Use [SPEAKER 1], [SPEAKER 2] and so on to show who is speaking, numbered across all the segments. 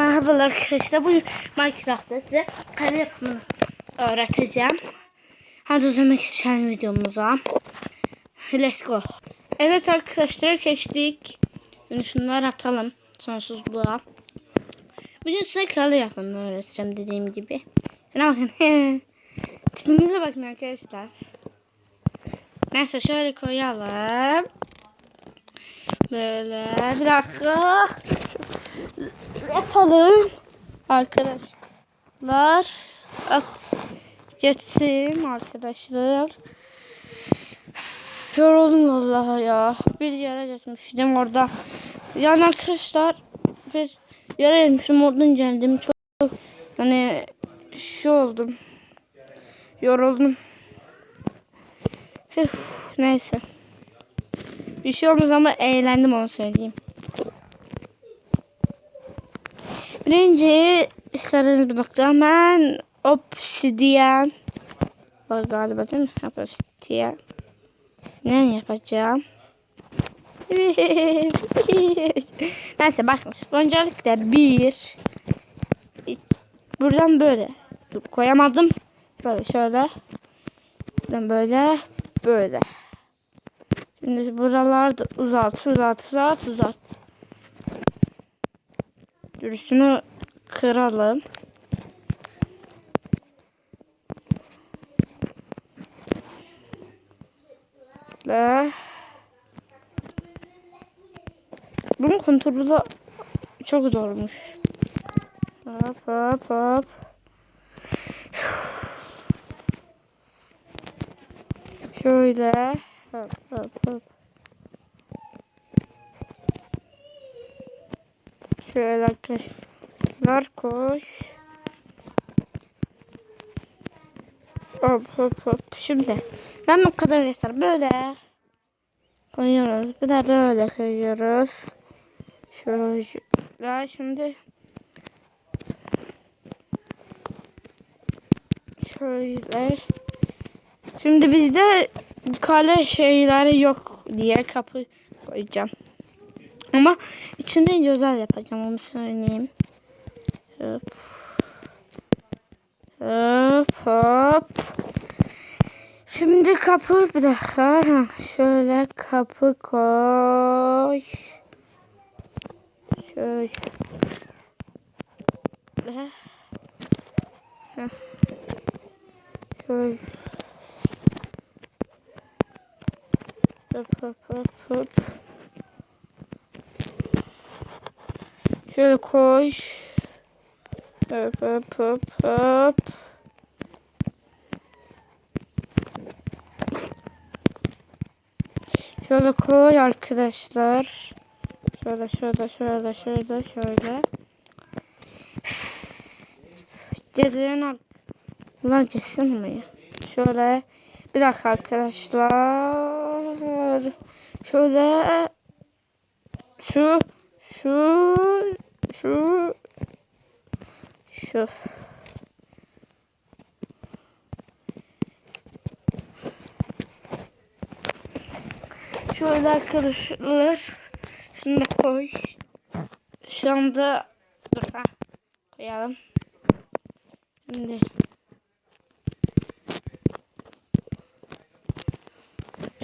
[SPEAKER 1] merhabalar arkadaşlar. Bugün Minecraft'ta size kale yapımını öğreteceğim. Hadi o zaman geçelim videomuza. Let's go. Evet arkadaşlar geçtik. Şimdi şunları atalım sonsuzluğa. Bugün size kale yapımını öğreteceğim dediğim gibi. Şuna bakın. Tipimize bakın arkadaşlar. Neyse şöyle koyalım. Böyle bir dakika yapalım. Arkadaşlar at geçsin arkadaşlar. Yoruldum vallahi ya. Bir yere geçmiştim orada. Yani arkadaşlar bir yere geçmiştim oradan geldim. Çok hani şu oldum. Yoruldum. Neyse. Bir şey olmaz ama eğlendim onu söyleyeyim Birinci sarı bir nokta hemen obsidiyen var galiba değil mi? Obsidiyen. Ne yapacağım? Neyse bakın. Öncelikle bir buradan böyle koyamadım. Böyle şöyle. Buradan böyle böyle. Şimdi buralarda uzat uzat uzat uzat. Dur kıralım. Ve bunun kontrolü çok zormuş. Hop hop hop. Şöyle hop hop hop. Şöyle arkadaşlar koş. Hop hop hop. Şimdi ben bu kadar yeter. Böyle koyuyoruz. Bir de böyle koyuyoruz. Şöyle şimdi şöyle şimdi bizde kale şeyleri yok diye kapı koyacağım. Ama içinde güzel yapacağım onu söyleyeyim. Hop. Hop hop. Şimdi kapı bir dakika. Şöyle kapı koy. Şöyle. Şöyle. Hop hop hop hop. Şöyle koy. Hop hop hop hop. Şöyle koy arkadaşlar. Şöyle şöyle şöyle şöyle şöyle. Cediğin Bunlar cesin mi? Şöyle bir dakika arkadaşlar. Şöyle şu şu şu şu Şöyle arkadaşlar şunu da koy. Şu anda dur koyalım. Şimdi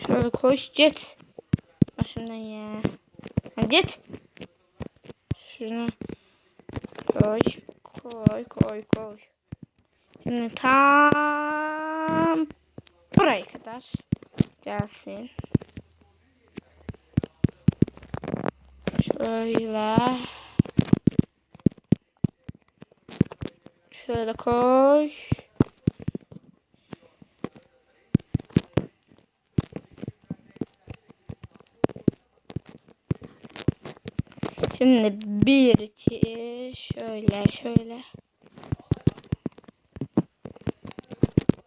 [SPEAKER 1] şöyle koy jet. Başımdan ya. Jet. Şunu koy koy koy koy. Şimdi tam buraya kadar gelsin. Şöyle. Şöyle koy. Şimdi bir, iki, şöyle, şöyle.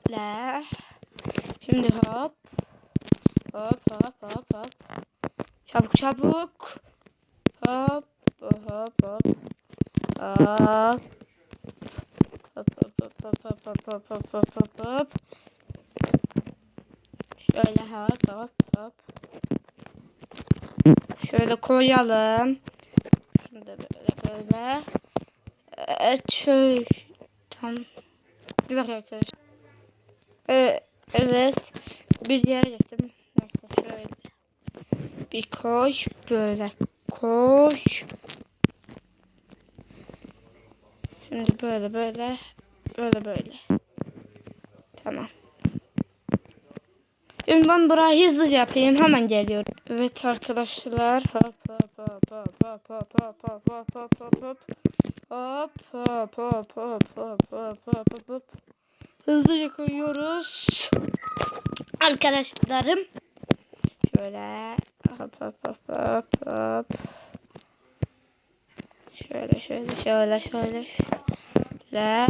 [SPEAKER 1] La. Şimdi hop. Hop, hop, hop, hop. Çabuk, çabuk. Hop, hop, hop. Hop. Hop, hop, hop, hop, hop, hop, hop, hop, hop, hop. Şöyle hop, hop, hop. Şöyle koyalım. Şunu da böyle böyle. E, şöyle tam dakika arkadaşlar. E, evet bir yere gittim. Neyse şöyle bir koş böyle koş. Şimdi böyle böyle böyle böyle. Tamam. Şimdi ben burayı hızlıca yapayım. Hemen geliyorum. Evet arkadaşlar. Hop hop hop hop hop hop hop hop hop hop hop hop. Hop hop hop hop hop hop hop hop. Hızlıca koyuyoruz. Arkadaşlarım. Şöyle hop hop hop hop hop. Şöyle şöyle şöyle şöyle. şöyle.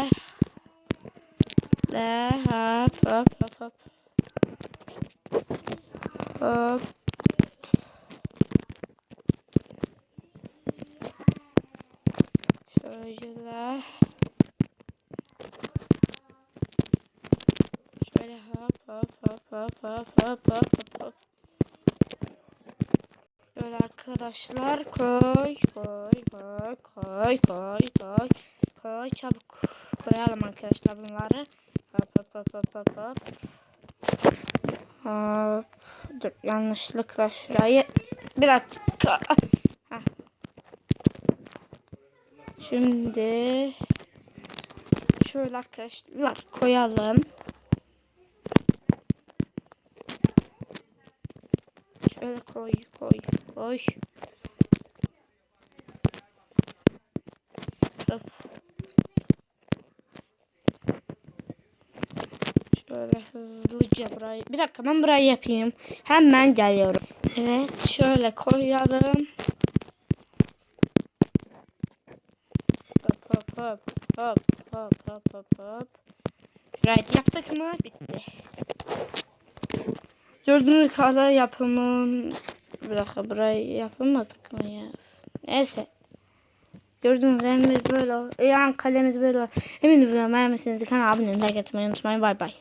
[SPEAKER 1] Şöyle. Şöyle hop hop hop hop hop hop hop hop. Böyle arkadaşlar koy koy koy koy koy koy koy çabuk koyalım arkadaşlar bunları. Hop hop hop hop hop hop. Hop. Dur yanlışlıkla şurayı bir dakika. Şimdi şöyle arkadaşlar koyalım. Şöyle koy koy koy. Hop. Şöyle hızlıca burayı. Bir dakika ben burayı yapayım. Hemen geliyorum. Evet şöyle koyalım. Hop hop hop hop hop hop. Şurayı yaptık mı? Bitti. Gördüğünüz kadar yapımın bir dakika burayı yapamadık mı ya? Neyse. Gördüğünüz emir böyle. Yani kalemiz böyle. Eminim videomu beğenmişsiniz. Kanala abone olmayı unutmayın. Bay bay.